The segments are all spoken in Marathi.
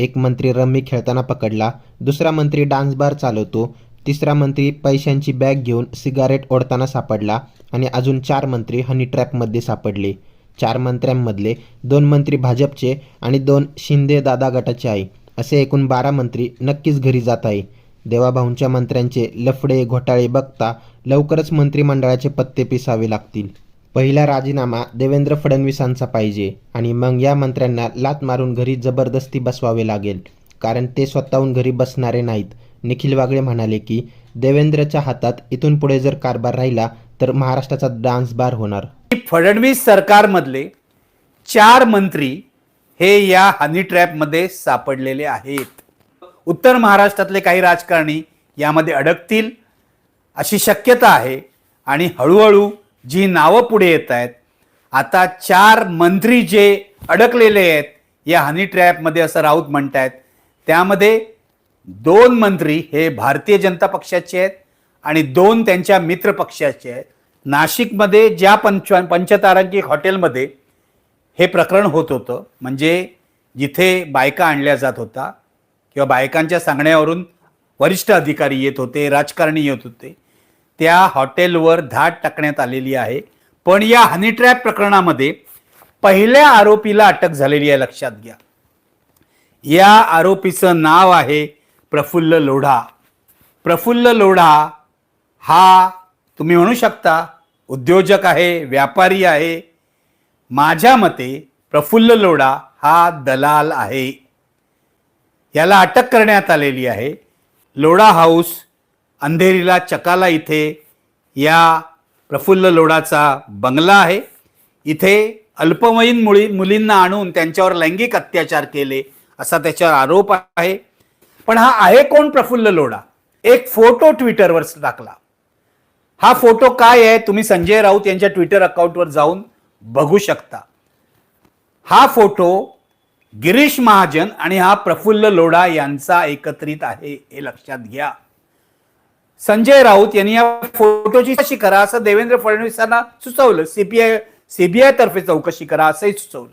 एक मंत्री रम्मी खेळताना पकडला दुसरा मंत्री डान्स बार चालवतो तिसरा मंत्री पैशांची बॅग घेऊन सिगारेट ओढताना सापडला आणि अजून चार मंत्री हनी ट्रॅपमध्ये सापडले. चार मंत्र्यांमधले दोन मंत्री भाजपचे आणि दोन शिंदे दादा गटाचे आहे असे एकूण बारा मंत्री नक्कीच घरी जात आहे. देवाभाऊंच्या मंत्र्यांचे लफडे घोटाळे बघता लवकरच मंत्रिमंडळाचे पत्ते पिसावे लागतील. पहिला राजीनामा देवेंद्र फडणवीसांचा पाहिजे आणि मग या मंत्र्यांना लात मारून घरी जबरदस्ती बसवावे लागेल. कारण ते स्वतःहून घरी बसणारे नाहीत. निखिल वागळे म्हणाले की देवेंद्रच्या हातात इथून पुढे जर कारभार राहिला तर महाराष्ट्राचा डान्स बार होणार. फडणवीस सरकारमधले चार मंत्री हे या हनी ट्रॅपमध्ये सापडलेले आहेत. उत्तर महाराष्ट्रातले काही राजकारणी यामध्ये अडकतील अशी शक्यता आहे आणि हळूहळू जी नावं पुढे येत आहेत आता चार मंत्री जे अडकलेले आहेत या हनी ट्रॅपमध्ये असं राऊत म्हणत आहेत त्यामध्ये दोन मंत्री हे भारतीय जनता पक्षाचे आहेत आणि दोन त्यांच्या मित्र पक्षाचे आहेत. नाशिकमध्ये ज्या पंच पंचतारांकी हॉटेलमध्ये हे प्रकरण होत होतं म्हणजे जिथे बायका आणल्या जात होता किंवा बायकांच्या सांगण्यावरून वरिष्ठ अधिकारी येत होते राजकारणी येत होते त्या हॉटेलवर धाड टाकण्यात आलेली आहे. पण या हनी ट्रॅप प्रकरणामध्ये पहिल्या आरोपीला अटक झालेली आहे लक्षात घ्या. या आरोपीचं नाव आहे प्रफुल्ल लोढा. प्रफुल्ल लोढा हा तुम्ही म्हणू शकता उद्योजक आहे व्यापारी आहे. माझ्या मते प्रफुल्ल लोढा हा दलाल आहे. याला अटक करण्यात आलेली आहे लोढा हाऊस अंधेरीला चकाला इथे या प्रफुल्ल लोढाचा बंगला आहे. इथे अल्पवयीन मुली मुलींना आणून त्यांच्यावर लैंगिक अत्याचार केले असा त्याच्यावर आरोप आहे. पण हा आहे कोण प्रफुल्ल लोढा एक फोटो ट्विटरवर टाकला. हा फोटो काय आहे? तुम्ही संजय राऊत यांच्या ट्विटर अकाउंटवर जाऊन बघू शकता. हा फोटो गिरीश महाजन आणि हा प्रफुल्ल लोढा यांचा एकत्रित आहे हे लक्षात घ्या. संजय राऊत यांनी या फोटोची चौकशी करा असं देवेंद्र फडणवीसांना सुचवलं. सीबीआय सीबीआय तर्फे चौकशी करा असंही सुचवलं.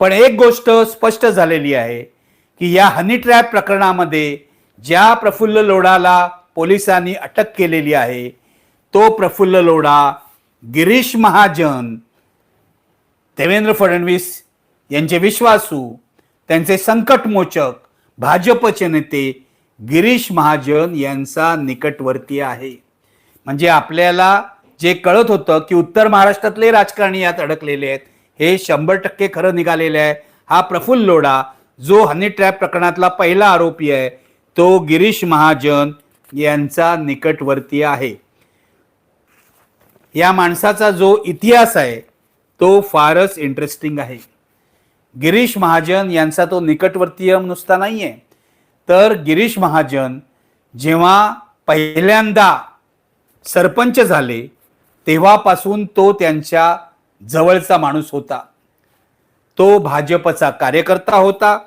पण एक गोष्ट स्पष्ट झालेली आहे की या हनी ट्रॅप प्रकरणामध्ये ज्या प्रफुल्ल लोढाला पोलिसांनी अटक केलेली आहे तो प्रफुल्ल लोढा गिरीश महाजन देवेंद्र फडणवीस यांचे विश्वासू त्यांचे संकटमोचक भाजपचे नेते गिरीश महाजन यांचा निकटवर्ती आहे. म्हणजे आपल्याला जे कळत होतं की उत्तर महाराष्ट्रातले राजकारणी यात अडकलेले आहेत हे शंभर टक्के खरं निघालेले आहे. हा प्रफुल्ल लोढा जो हनी ट्रॅप प्रकरणातला पहिला आरोपी आहे तो गिरीश महाजन यांचा निकटवर्ती आहे. या माणसाचा जो इतिहास आहे तो फारच इंटरेस्टिंग आहे. गिरीश महाजन यांचा तो निकटवर्तीय नुसता नाही आहे तर गिरीश महाजन जेव्हा पहिल्यांदा सरपंच झाले तेव्हापासून तो त्यांच्या जवळचा माणूस होता. तो भाजपचा कार्यकर्ता होता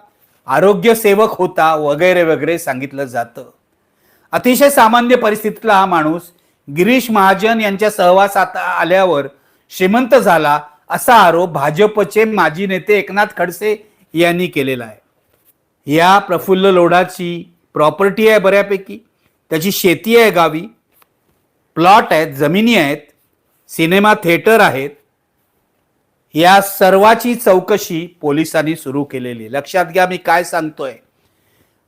आरोग्य सेवक होता वगैरे वगैरे सांगितलं जातं. अतिशय सामान्य परिस्थितीतला हा माणूस गिरीश महाजन यांच्या सहवासात आल्यावर श्रीमंत झाला असा आरोप भाजपचे माजी नेते एकनाथ खडसे यांनी केलेला आहे. या प्रफुल्ल लोढाची प्रॉपर्टी आहे बऱ्यापैकी. त्याची शेती आहे गावी. प्लॉट आहेत जमिनी आहेत सिनेमा थिएटर आहेत. या सर्वाची चौकशी पोलिसांनी सुरू केलेली. आहे. लक्षात घ्या मी काय सांगतोय.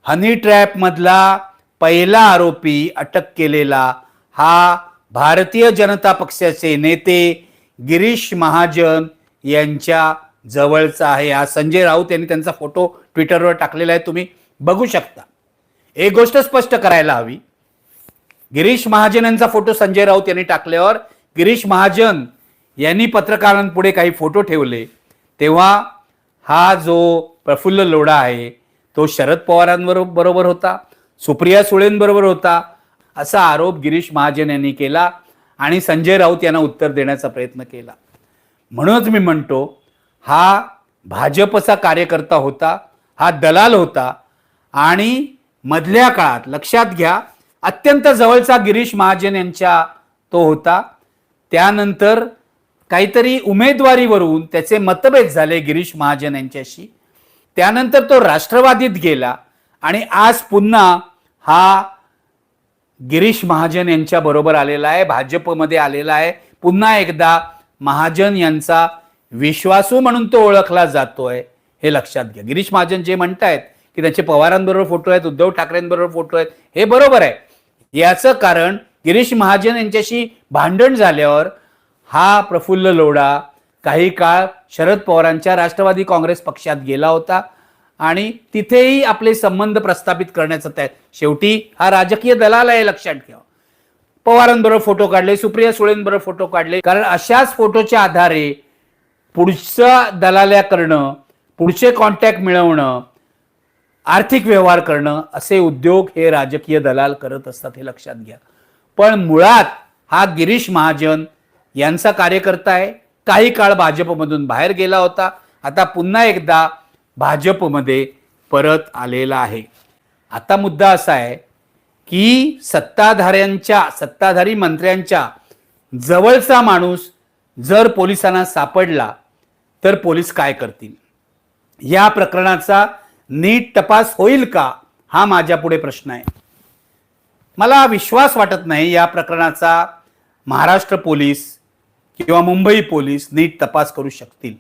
हनी ट्रॅपमधला पहिला आरोपी अटक केलेला हा भारतीय जनता पक्षाचे नेते गिरीश महाजन यांच्या जवळचा आहे. हा संजय राऊत यांनी त्यांचा फोटो ट्विटरवर टाकलेला आहे. तुम्ही बघू शकता. एक गोष्ट स्पष्ट करायला हवी. गिरीश महाजन यांचा फोटो संजय राऊत यांनी टाकल्यावर गिरीश महाजन यांनी पत्रकारांपुढे काही फोटो ठेवले. तेव्हा हा जो प्रफुल्ल लोढा आहे तो शरद पवारांबरोबर बरोबर होता सुप्रिया सुळेंबरोबर होता असा आरोप गिरीश महाजन यांनी केला आणि संजय राऊत यांना उत्तर देण्याचा प्रयत्न केला. म्हणूनच मी म्हणतो हा भाजपचा कार्यकर्ता होता हा दलाल होता आणि मधल्या काळात लक्षात घ्या अत्यंत जवळचा गिरीश महाजन यांच्या तो होता. त्यानंतर काहीतरी उमेदवारीवरून त्याचे मतभेद झाले गिरीश महाजन यांच्याशी. त्यानंतर तो राष्ट्रवादीत गेला आणि आज पुन्हा हा गिरीश महाजन यांच्या बरोबर आलेला आहे भाजपमध्ये आलेला आहे. पुन्हा एकदा महाजन यांचा विश्वासू म्हणून तो ओळखला जातोय. हे लक्षात घ्या. गिरीश महाजन जे म्हणतायत की त्यांचे पवारांबरोबर फोटो आहेत उद्धव ठाकरेंबरोबर फोटो आहेत हे बरोबर आहे. याचं कारण गिरीश महाजन यांच्याशी भांडण झाल्यावर हा प्रफुल्ल लोढा काही काळ शरद पवारांच्या राष्ट्रवादी काँग्रेस पक्षात गेला होता आणि तिथेही आपले संबंध प्रस्थापित करण्याचा त्या शेवटी हा राजकीय दलाल आहे लक्षात ठेवा पवारांबरोबर फोटो काढले सुप्रिया सुळेंबरोबर फोटो काढले. कारण अशाच फोटोच्या आधारे पुढच्या दलाल्या करणं पुढचे कॉन्टॅक्ट मिळवणं आर्थिक व्यवहार करणं असे उद्योग हे राजकीय दलाल करत असतात हे लक्षात घ्या. पण मुळात हा गिरीश महाजन यांचा कार्यकर्ता आहे. काही काळ भाजपमधून बाहेर गेला होता. आता पुन्हा एकदा भाजपमध्ये परत आलेला आहे. आता मुद्दा असा आहे की सत्ताधाऱ्यांच्या सत्ताधारी मंत्र्यांच्या जवळचा माणूस जर पोलिसांना सापडला तर पोलीस काय करतील? या प्रकरणाचा नीट तपास होईल का? हा माझ्यापुढे प्रश्न आहे. मला विश्वास वाटत नाही या प्रकरणाचा महाराष्ट्र पोलीस किंवा मुंबई पोलीस नीट तपास करू शकतील.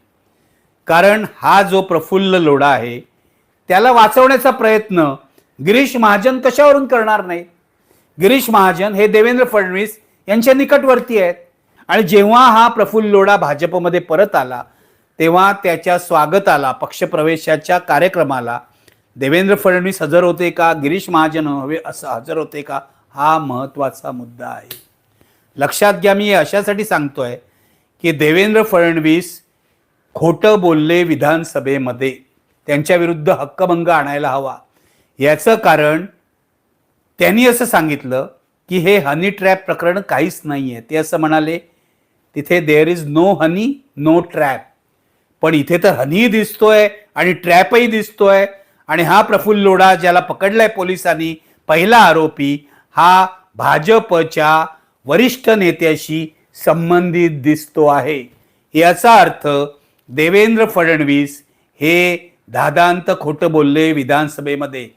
कारण हा जो प्रफुल्ल लोढा आहे त्याला वाचवण्याचा प्रयत्न गिरीश महाजन कशावरून करणार नाही? गिरीश महाजन हे देवेंद्र फडणवीस यांच्या निकटवर्ती आहेत. आणि जेव्हा हा प्रफुल्ल लोढा भाजपमध्ये परत आला तेव्हा त्याच्या स्वागताला पक्षप्रवेशाच्या कार्यक्रमाला देवेंद्र फडणवीस हजर होते का गिरीश महाजन हवे असं हजर होते का हा महत्त्वाचा मुद्दा आहे. लक्षात घ्या मी हे अशासाठी आहे की देवेंद्र फडणवीस खोटं बोलले विधानसभेमध्ये. त्यांच्या विरुद्ध हक्कभंग आणायला हवा. याचं कारण त्यांनी असं सांगितलं की हे हनी ट्रॅप प्रकरण काहीच नाही आहे ते असं म्हणाले तिथे there is no honey no trap पण इथे तर हनी दिसतोय आणि ट्रॅपही दिसतोय. आणि हा प्रफुल्ल लोढा ज्याला पकडलाय पोलिसांनी पहिला आरोपी हा भाजपच्या वरिष्ठ नेत्याशी संबंधित दिसतो आहे. याचा अर्थ देवेंद्र फडणवीस हे दादांत खोटं बोलले विधानसभेमध्ये.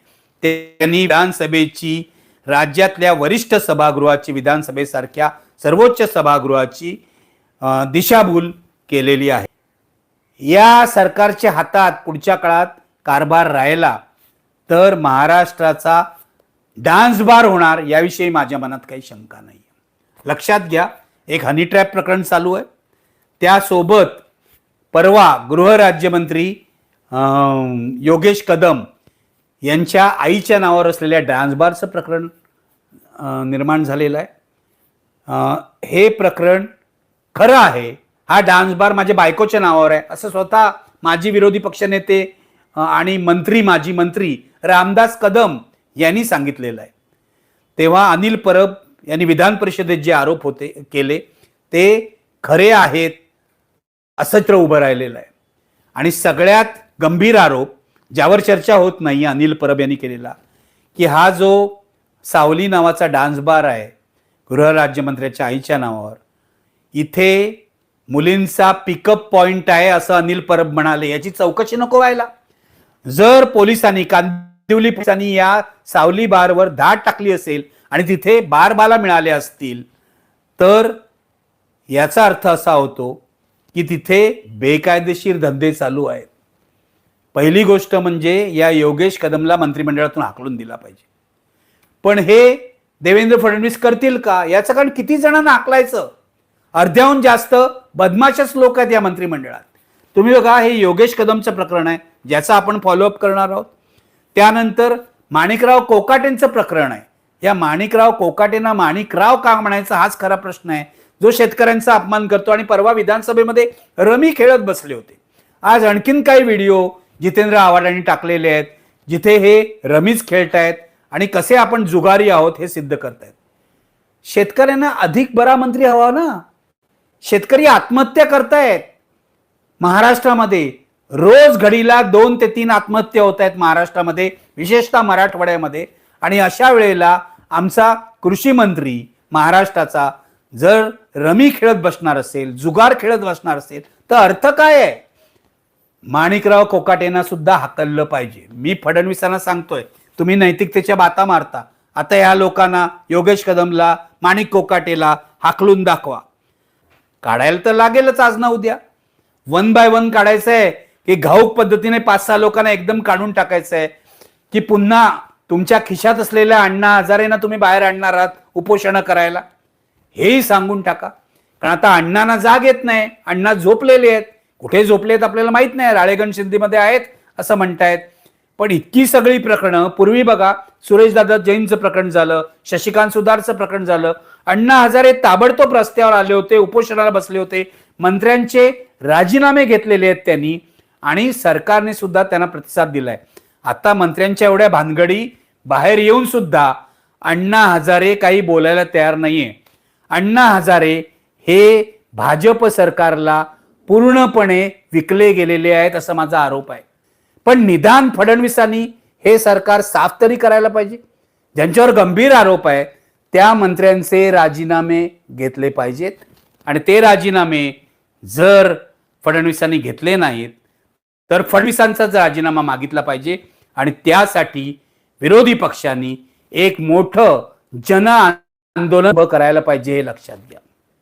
त्यांनी विधानसभेची राज्यातल्या वरिष्ठ सभागृहाची विधानसभेसारख्या सर्वोच्च सभागृहाची दिशाभूल केलेली आहे. या सरकारच्या हातात पुढच्या काळात कारभार राहिला तर महाराष्ट्राचा डान्स बार होणार याविषयी माझ्या मनात काही शंका नाही लक्षात घ्या एक हनी ट्रॅप प्रकरण चालू आहे. त्यासोबत परवा गृहराज्यमंत्री योगेश कदम यांच्या आईच्या नावावर असलेल्या डान्स बारचं प्रकरण निर्माण झालेलं आहे. हे प्रकरण खरं आहे हा डान्स बार माझ्या बायकोच्या नावावर आहे. असं स्वतः माजी विरोधी पक्षनेते आणि मंत्री माजी मंत्री रामदास कदम यांनी सांगितलेलं आहे. तेव्हा अनिल परब यांनी विधान परिषदेत जे आरोप होते केले ते खरे आहेत असत्र उभं राहिलेलं आहे. आणि सगळ्यात गंभीर आरोप ज्यावर चर्चा होत नाही अनिल परब यांनी केलेला की हा जो सावली नावाचा डान्स बार आहे गृहराज्यमंत्र्याच्या आईच्या नावावर इथे मुलींचा पिकअप पॉइंट आहे असं अनिल परब म्हणाले. याची चौकशी नको व्हायला. जर पोलिसांनी कांदिवली पोलिसांनी या सावली बारवर धाड टाकली असेल आणि तिथे बारबाला मिळाले असतील तर याचा अर्थ असा होतो की तिथे बेकायदेशीर धंदे चालू आहेत. पहिली गोष्ट म्हणजे या योगेश कदमला मंत्रिमंडळातून हाकलून दिला पाहिजे. पण हे देवेंद्र फडणवीस करतील का? याचं कारण किती जणांना हाकलायचं? अर्ध्याहून जास्त बदमाशच लोक आहेत या मंत्रिमंडळात. तुम्ही बघा हे योगेश कदमचं प्रकरण आहे ज्याचा आपण फॉलोअप करणार आहोत. त्यानंतर माणिकराव कोकाटेंचं प्रकरण आहे. या माणिकराव कोकाटेंना माणिकराव का म्हणायचा हाच खरा प्रश्न आहे. जो शेतकऱ्यांचा अपमान करतो आणि परवा विधानसभेमध्ये रमी खेळत बसले होते. आज आणखीन काही व्हिडिओ जितेंद्र आव्हाड यांनी टाकलेले आहेत. जिथे हे रमीज खेळतायत आणि कसे आपण जुगारी आहोत हे सिद्ध करतायत. शेतकऱ्यांना अधिक बरा मंत्री हवा ना. शेतकरी आत्महत्या करतायत. महाराष्ट्रामध्ये रोज घडीला दोन ते तीन आत्महत्या होत आहेत महाराष्ट्रामध्ये विशेषतः मराठवाड्यामध्ये. आणि अशा वेळेला आमचा कृषी मंत्री महाराष्ट्राचा जर रमी खेळत बसणार असेल जुगार खेळत बसणार असेल तर अर्थ काय आहे? माणिकराव कोकाटेंना सुद्धा हाकललं पाहिजे. मी फडणवीसांना सांगतोय तुम्ही नैतिकतेच्या बाता मारता. आता या लोकांना योगेश कदमला माणिक कोकाटेला हाकलून दाखवा. काढायला तर लागेलच आज ना उद्या. वन बाय वन काढायचं आहे की घाऊक पद्धतीने पाच सहा लोकांना एकदम काढून टाकायचं आहे की पुन्हा तुमच्या खिशात असलेल्या अण्णा हजारेना तुम्ही बाहेर आणणार आहात उपोषणं करायला. हेही सांगून टाका. कारण आता अण्णांना जाग येत नाही अण्णा झोपलेले आहेत. कुठे झोपले आहेत आपल्याला माहीत नाही राळेगण सिंधीमध्ये आहेत असं म्हणतायत. पण इतकी सगळी प्रकरणं पूर्वी बघा सुरेशदादा जैनचं प्रकरण झालं शशिकांत सुधारचं प्रकरण झालं अण्णा हजारे ताबडतोब रस्त्यावर आले होते उपोषणाला बसले होते मंत्र्यांचे राजीनामे घेतलेले आहेत त्यांनी आणि सरकारने सुद्धा त्यांना प्रतिसाद दिलाय. आता मंत्र्यांच्या एवढ्या भानगडी बाहेर येऊन सुद्धा अण्णा हजारे काही बोलायला तयार नाहीये. अण्णा हजारे हे भाजप सरकारला पूर्णपणे विकले गेलेले आहेत असा माझा आरोप आहे. पण निदान फडणवीसांनी हे सरकार साफ तरी करायला पाहिजे. ज्यांच्यावर गंभीर आरोप आहे त्या मंत्र्यांचे राजीनामे घेतले पाहिजेत. आणि ते राजीनामे जर फडणवीसांनी घेतले नाहीत तर फडणवीसांचाच राजीनामा मागितला पाहिजे आणि त्यासाठी विरोधी पक्षांनी एक मोठं जन आंदोलन करायला पाहिजे हे लक्षात घ्या.